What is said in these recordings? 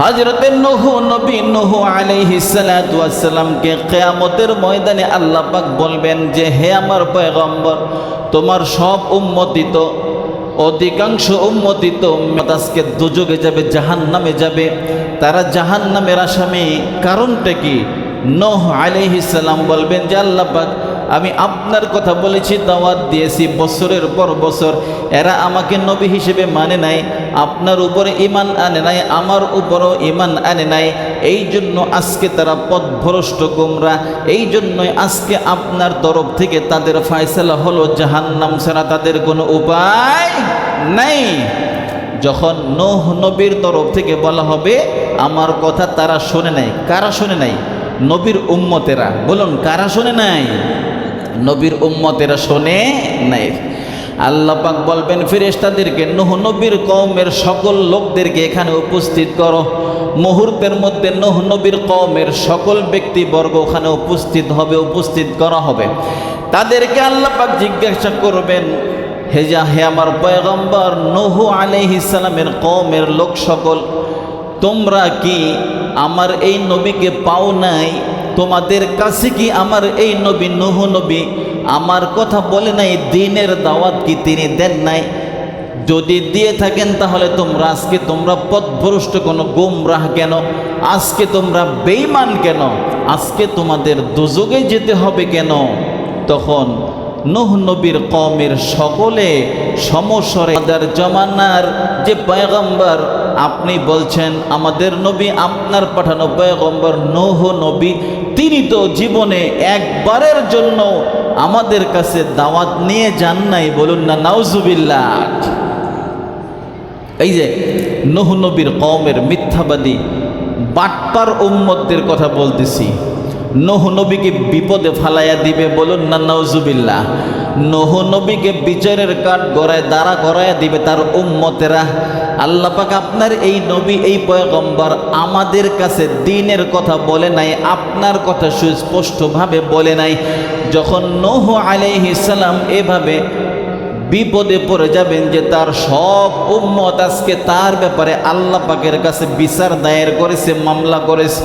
হজরতে নহু, নবী নহু আলাইহিসালামকে কেয়ামতের ময়দানে আল্লাহ বলবেন যে, হে আমার পয়গম্বর, তোমার সব উম্মতিত অধিকাংশ উম্মতিত আজকে দুযোগে যাবে জাহান নামে যাবে। তারা জাহান নামের আসামি, কারণটা কি? নোহ আলাইহিসাল্লাম বলবেন যে, আল্লাহ আমি আপনার কথা বলেছি, দাওয়াত দিয়েছি, বছরের পর বছর। এরা আমাকে নবী হিসেবে মানে নাই, আপনার উপরে ইমান আনে নাই, আমার উপরও ইমান আনে নাই। এই জন্য আজকে তারা পথভ্রষ্ট গোমরা এই জন্যই আজকে আপনার তরফ থেকে তাদের ফায়সালা হলো জাহান্নাম ছাড়া তাদের কোনো উপায় নাই। যখন নোহ নবীর তরফ থেকে বলা হবে, আমার কথা তারা শোনে নাই। কারা শোনে নাই? নবীর উম্মতেরা। বলুন, কারা শোনে নাই? নবীর উম্মতেরা শোনে নাই। আল্লাহ পাক বলবেন, ফেরেশতাদেরকে, নূহ নবীর কওমের সকল লোকদেরকে এখানে উপস্থিত করো। মুহূর্তের মধ্যে নূহ নবীর কওমের সকল ব্যক্তিবর্গ ওখানে উপস্থিত হবে, উপস্থিত করা হবে। তাদেরকে আল্লাহ পাক জিজ্ঞাসা করবেন হেজা হে আমার পয়গম্বর, নহু আলাইহিস সালামের কওমের লোক সকল তোমরা কি আমার এই নবীকে পাও নাই? তোমাদের কাছে কি আমার এই নবী নহু নবী? আমার কথা বলে নাই, দিনের দাওয়াত কি তিনি দেন নাই? যদি দিয়ে থাকেন তাহলে তোমরা আজকে তোমরা পথভ্রষ্ট কোনো গোমরাহ কেন? আজকে তোমরা বেইমান কেন? আজকে তোমাদের দুযোগে যেতে হবে কেন? তখন নোহ নবীর কমের সকলে সমস্বরে আমাদের জমানার যে পয়গম্বর, আপনি বলছেন, আমাদের নবী আপনার পাঠানো পয়গম্বর নোহ নবী তিনি তো জীবনে একবারের জন্য আমাদের কাছে দাওয়াত নিয়ে যান নাই, বলুন না, নাউজুবিল্লাহ। এই যে নহনবীর কমের মিথ্যাবাদী, বাটপার উম্মতদের কথা বলতেছি। নহুনবীকে বিপদে ফালাইয়া দিবে, বলুন না নজুবিল্লাহ নোহ নবীকে বিচারের কাঠ গড়ায়, দাঁড়া করায় দিবে তার উম্মতেরা। আল্লাহ আপনার এই নবী, এই পয়গম্বর আমাদের কাছে দিনের কথা বলে নাই, আপনার কথা সুস্পষ্টভাবে বলে নাই। যখন নহ আলাইহিসাল্লাম এভাবে বিপদে পড়ে যাবেন যে তার সব উম্মত আজকে তার ব্যাপারে আল্লাহ পাকের কাছে বিচার দায়ের করেছে, মামলা করেছে।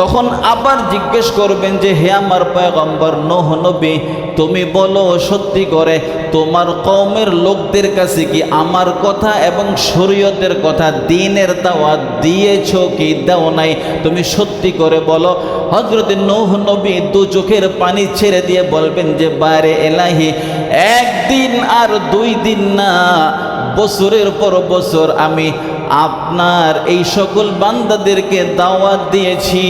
তখন আবার জিজ্ঞেস করবেন যে, হে আমার পয়গম্বর, নোহ নবী, তুমি বলো সত্যি করে, তোমার কমের লোকদের কাছে কি আমার কথা এবং শরীয়তের কথা দিনের দাওয়াত দিয়েছ কি দাও নাই? তুমি সত্যি করে বলো। হজরত নৌহ নবী দু চোখের পানি ছেড়ে দিয়ে বলবেন যে বাইরে এলাহি একদিন আর দুই দিন না, বছরের পর বছর আমি আপনার এই সকল বান্দাদেরকে দাওয়াত দিয়েছি।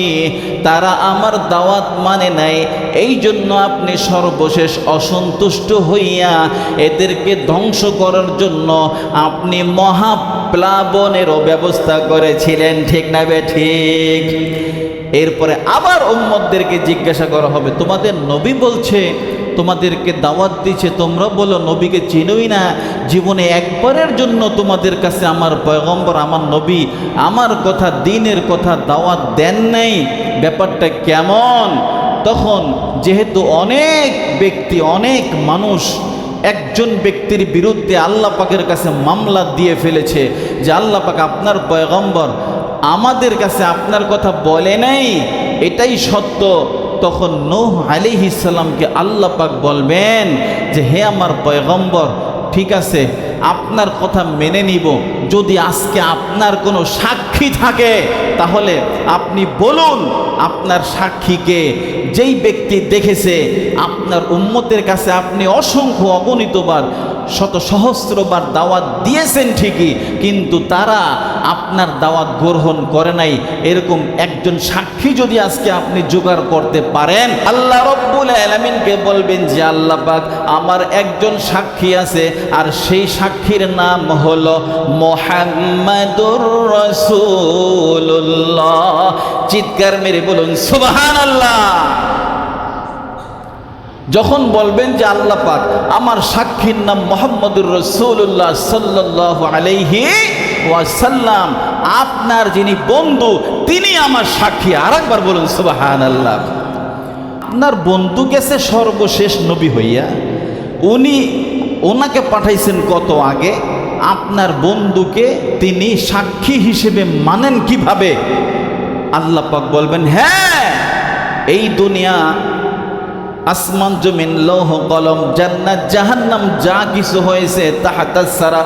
তারা আমার দাওয়াত মানে নাই, এই জন্য আপনি সর্বশেষ অসন্তুষ্ট হইয়া এদেরকে ধ্বংস করার জন্য আপনি মহাপ্লাবনেরও ব্যবস্থা করেছিলেন, ঠিক না বে? ঠিক। এরপরে আবার উম্মদদেরকে জিজ্ঞাসা করা হবে, তোমাদের নবী বলছে তোমাদেরকে দাওয়াত দিচ্ছে তোমরা বলো, নবীকে চিনোই না। জীবনে একবারের জন্য তোমাদের কাছে আমার পয়গম্বর, আমার নবী, আমার কথা, দিনের কথা দাওয়াত দেন নাই। ব্যাপারটা কেমন? তখন যেহেতু অনেক ব্যক্তি, অনেক মানুষ একজন ব্যক্তির বিরুদ্ধে আল্লাহ পাকের কাছে মামলা দিয়ে ফেলেছে যে আল্লাহ পাক আপনার পয়গম্বর আমাদের কাছে আপনার কথা বলে নাই, এটাই সত্য। তখন নৌহ আলি ইসাল্লামকে আল্লাহ পাক বলবেন যে, হে আমার পয়গম্বর, ঠিক আছে, আপনার কথা মেনে নিব। যদি আজকে আপনার কোনো সাক্ষী থাকে, তাহলে আপনি বলুন আপনার সাক্ষীকে, যেই ব্যক্তি দেখেছে আপনার উম্মতের কাছে আপনি অসংখ্য অগণিতবার শত সহস্রবার দাওয়াত দিয়েছেন ঠিকই, কিন্তু তারা আপনার দাওয়াত গ্রহণ করে নাই। এরকম একজন সাক্ষী যদি আজকে আপনি জোগাড় করতে পারেন, আল্লাহ রব্বুল আলমিনকে বলবেন যে, আল্লাহ পাক, আমার একজন সাক্ষী আছে, আর সেই সাক্ষীর নাম হলো মোহাম্মদুর রসুল্লাহ চিৎকার মেরে বলুন সুবাহান আল্লাহ যখন বলবেন যে আল্লাহ পাক আমার সাক্ষীর নাম মোহাম্মদুর রসুল্লাহ সাল্লাহ আলাইহি ওয়াসাল্লাম, আপনার যিনি বন্ধু, তিনি আমার সাক্ষী। আর একবার বলুন সুবাহান আল্লাহ আপনার বন্ধু গেছে সর্বশেষ নবী হইয়া, উনি ওনাকে পাঠাইছেন কত আগে? আপনার বন্ধুকে তিনি সাক্ষী হিসেবে মানেন কীভাবে? আল্লাহ পাক বলবেন হ্যাঁ এই দুনিয়া আসমান, জমিন, লৌহ, কলম, জান্নাত, জাহান্নাম যা কিছু হয়েছে, তাহাতা সারা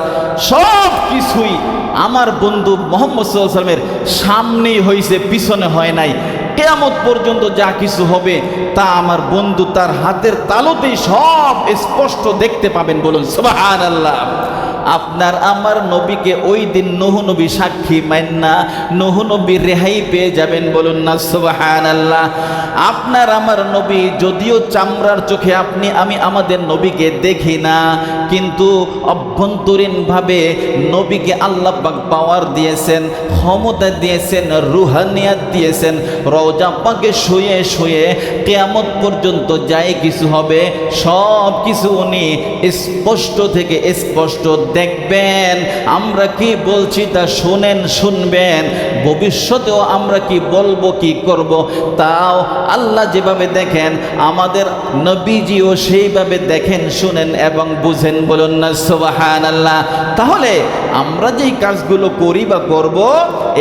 সব কিছুই আমার বন্ধু মোহাম্মদ সাল্লামের সামনেই হয়েছে পিছনে হয় নাই। কেয়ামত পর্যন্ত যা কিছু হবে তা আমার বন্ধু তার হাতের তালুতেই সব স্পষ্ট দেখতে পাবেন। বলুন সুবাহান আল্লাহ আপনার আমার নবীকে ওই দিন নহু নবী সাক্ষী মাইন না নহু নবী রেহাই পেয়ে যাবেন। বলুন না সুবাহান আল্লাহ আপনার আমার নবী, যদিও চামড়ার চোখে আপনি, আমি আমাদের নবীকে দেখি না, কিন্তু অভ্যন্তরীণভাবে নবীকে আল্লাহ পাওয়ার দিয়েছেন, ক্ষমতা দিয়েছেন, রুহানিয়াত দিয়েছেন রওজা পাকে শুয়ে শুয়ে কেয়ামত পর্যন্ত যাই কিছু হবে, সব কিছু উনি স্পষ্ট থেকে স্পষ্ট দেখবেন। আমরা কি বলছি তা শুনেন, শুনবেন। ভবিষ্যতেও আমরা কি বলব, কি করব, তাও আল্লাহ যেভাবে দেখেন, আমাদের নবীজিও সেইভাবে দেখেন, শুনেন এবং বুঝেন বলুন না সোবাহান আল্লাহ তাহলে আমরা যেই কাজগুলো করি বা করব,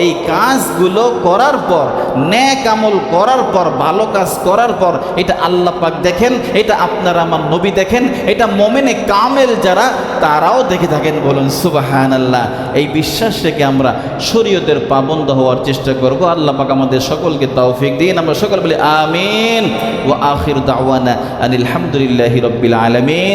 এই কাজগুলো করার পর ন্যাক আমল করার পর, ভালো কাজ করার পর, এটা আল্লাহ পাক দেখেন, এটা আপনারা আমার নবী দেখেন, এটা মোমেনে কামেল যারা, তারাও দেখে থাকেন, বলুন সুবাহান আল্লাহ এই বিশ্বাস থেকে আমরা শরীয়তের পাবন্ধ হওয়ার চেষ্টা করব। আল্লাহ পাক আমাদের সকলকে তৌফিক দিন। আমরা সকল বলি, আমিন। ও আখির দাওয়ানা আনিল হামদুলিল্লাহি রব্বিল আলামিন।